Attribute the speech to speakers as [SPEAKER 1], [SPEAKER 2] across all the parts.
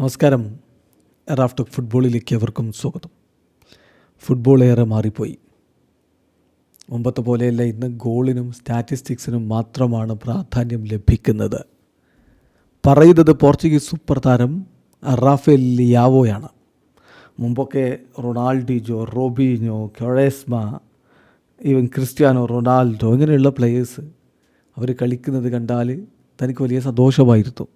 [SPEAKER 1] നമസ്കാരം. റാഫ്റ്റോക്ക് ഫുട്ബോളിലേക്ക് അവർക്കും സ്വാഗതം. ഫുട്ബോൾ ഏറെ മാറിപ്പോയി. മുമ്പത്തെ പോലെയല്ല ഇന്ന് ഗോളിനും സ്റ്റാറ്റിസ്റ്റിക്സിനും മാത്രമാണ് പ്രാധാന്യം ലഭിക്കുന്നത്. പറയുന്നത് പോർച്ചുഗീസ് സൂപ്പർ താരം റാഫേൽ ലിയാവോയാണ്. മുമ്പൊക്കെ Ronaldinho Robinho Quaresma even Cristiano Ronaldo ഇങ്ങനെയുള്ള പ്ലെയേഴ്സ് അവർ കളിക്കുന്നത് കണ്ടാൽ തനിക്ക് വലിയ സന്തോഷമായിരുന്നു.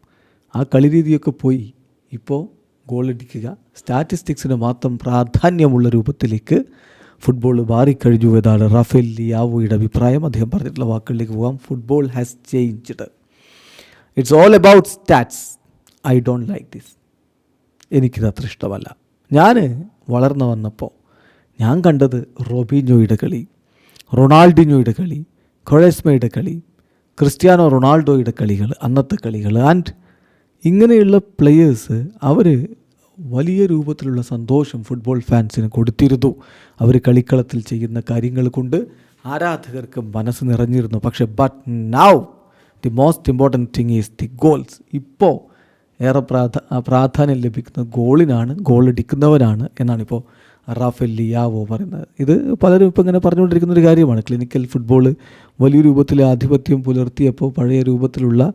[SPEAKER 1] ആ കളി രീതിയൊക്കെ പോയി. ഇപ്പോൾ ഗോളടിക്കുക. സ്റ്റാറ്റിസ്റ്റിക്സിന് മാത്രം പ്രാധാന്യമുള്ള രൂപത്തിലേക്ക് ഫുട്ബോൾ മാറിക്കഴിഞ്ഞു എന്നാണ് റഫേൽ ലിയാവോയുടെ അഭിപ്രായം. അദ്ദേഹം പറഞ്ഞിട്ടുള്ള വാക്കുകളിലേക്ക് പോകാം. Football has changed it's all about stats I don't like this എനിക്കിത് അത്ര ഇഷ്ടമല്ല. ഞാൻ വളർന്നു വന്നപ്പോൾ ഞാൻ കണ്ടത് റോബിനോയുടെ കളി റൊണാൾഡിനോയുടെ കളി കൊഴസ്മയുടെ കളി ക്രിസ്ത്യാനോ റൊണാൾഡോയുടെ കളികൾ അന്നത്തെ കളികൾ. ആൻഡ് ഇങ്ങനെയുള്ള പ്ലെയേഴ്സ് അവർ വലിയ രൂപത്തിലുള്ള സന്തോഷം ഫുട്ബോൾ ഫാൻസിന് കൊടുത്തിരുന്നു. അവർ കളിക്കളത്തിൽ ചെയ്യുന്ന കാര്യങ്ങൾ കൊണ്ട് ആരാധകർക്ക് മനസ്സ് നിറഞ്ഞിരുന്നു. പക്ഷെ but now the most important thing is the goals ഇപ്പോൾ ഏറെ പ്രാധാ പ്രാധാന്യം ലഭിക്കുന്ന ഗോളിനാണ് ഗോൾ അടിക്കുന്നവനാണ് എന്നാണ് ഇപ്പോൾ റാഫേൽ ലിയാവോ പറയുന്നത്. ഇത് പലരും ഇപ്പോൾ ഇങ്ങനെ പറഞ്ഞുകൊണ്ടിരിക്കുന്ന ഒരു കാര്യമാണ്. ക്ലിനിക്കൽ ഫുട്ബോൾ വലിയ രൂപത്തിൽ ആധിപത്യം പുലർത്തിയപ്പോൾ പഴയ രൂപത്തിലുള്ള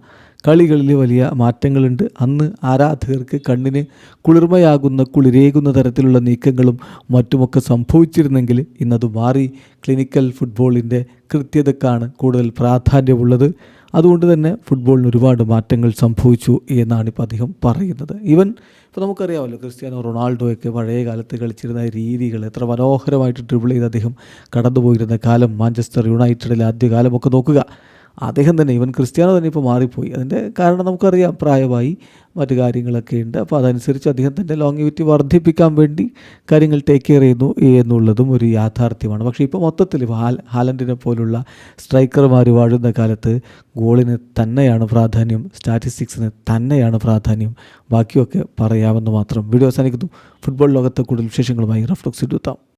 [SPEAKER 1] കളികളിൽ വലിയ മാറ്റങ്ങളുണ്ട്. അന്ന് ആരാധകർക്ക് കണ്ണിന് കുളിർമയാകുന്ന കുളിരേകുന്ന തരത്തിലുള്ള നീക്കങ്ങളും മറ്റുമൊക്കെ സംഭവിച്ചിരുന്നെങ്കിൽ ഇന്നത് മാറി ക്ലിനിക്കൽ ഫുട്ബോളിന്റെ കൃത്യതക്കാണ് കൂടുതൽ പ്രാധാന്യമുള്ളത്. അതുകൊണ്ട് തന്നെ ഫുട്ബോളിന് ഒരുപാട് മാറ്റങ്ങൾ സംഭവിച്ചു എന്നാണ് ഇപ്പോൾ അദ്ദേഹം പറയുന്നത്. ഈവൻ ഇപ്പോൾ നമുക്കറിയാമല്ലോ ക്രിസ്ത്യാനോ റൊണാൾഡോയൊക്കെ പഴയ കാലത്ത് കളിച്ചിരുന്ന രീതികൾ എത്ര മനോഹരമായിട്ട് ഡ്രിബിൾ ചെയ്ത് അദ്ദേഹം കടന്നുപോയിരുന്ന കാലം മാഞ്ചസ്റ്റർ യുണൈറ്റഡിലെ ആദ്യകാലമൊക്കെ നോക്കുക. അദ്ദേഹം തന്നെ ഇവൻ ക്രിസ്ത്യാനോ തന്നെ ഇപ്പോൾ മാറിപ്പോയി. അതിന്റെ കാരണം നമുക്കറിയാം പ്രായമായി മറ്റു കാര്യങ്ങളൊക്കെ ഉണ്ട്. അപ്പോൾ അതനുസരിച്ച് അദ്ദേഹം തന്റെ ലോങ്ങിവിറ്റി വർദ്ധിപ്പിക്കാൻ വേണ്ടി കാര്യങ്ങൾ ടേക്ക് കെയർ ചെയ്യുന്നു എന്നുള്ളതും ഒരു യാഥാർത്ഥ്യമാണ്. പക്ഷേ ഇപ്പോൾ മൊത്തത്തിൽ ഹാൽ ഹാലൻഡിനെ പോലുള്ള സ്ട്രൈക്കർമാർ വാഴുന്ന കാലത്ത് ഗോളിന് തന്നെയാണ് പ്രാധാന്യം സ്റ്റാറ്റിസ്റ്റിക്സിന് തന്നെയാണ് പ്രാധാന്യം. ബാക്കിയൊക്കെ പറയാമെന്ന് മാത്രം വീഡിയോ അവസാനിക്കുന്നു. ഫുട്ബോൾ ലോകത്തെ കൂടുതൽ വിശേഷങ്ങളുമായി റഫ്ലോക്സ് എടുത്താം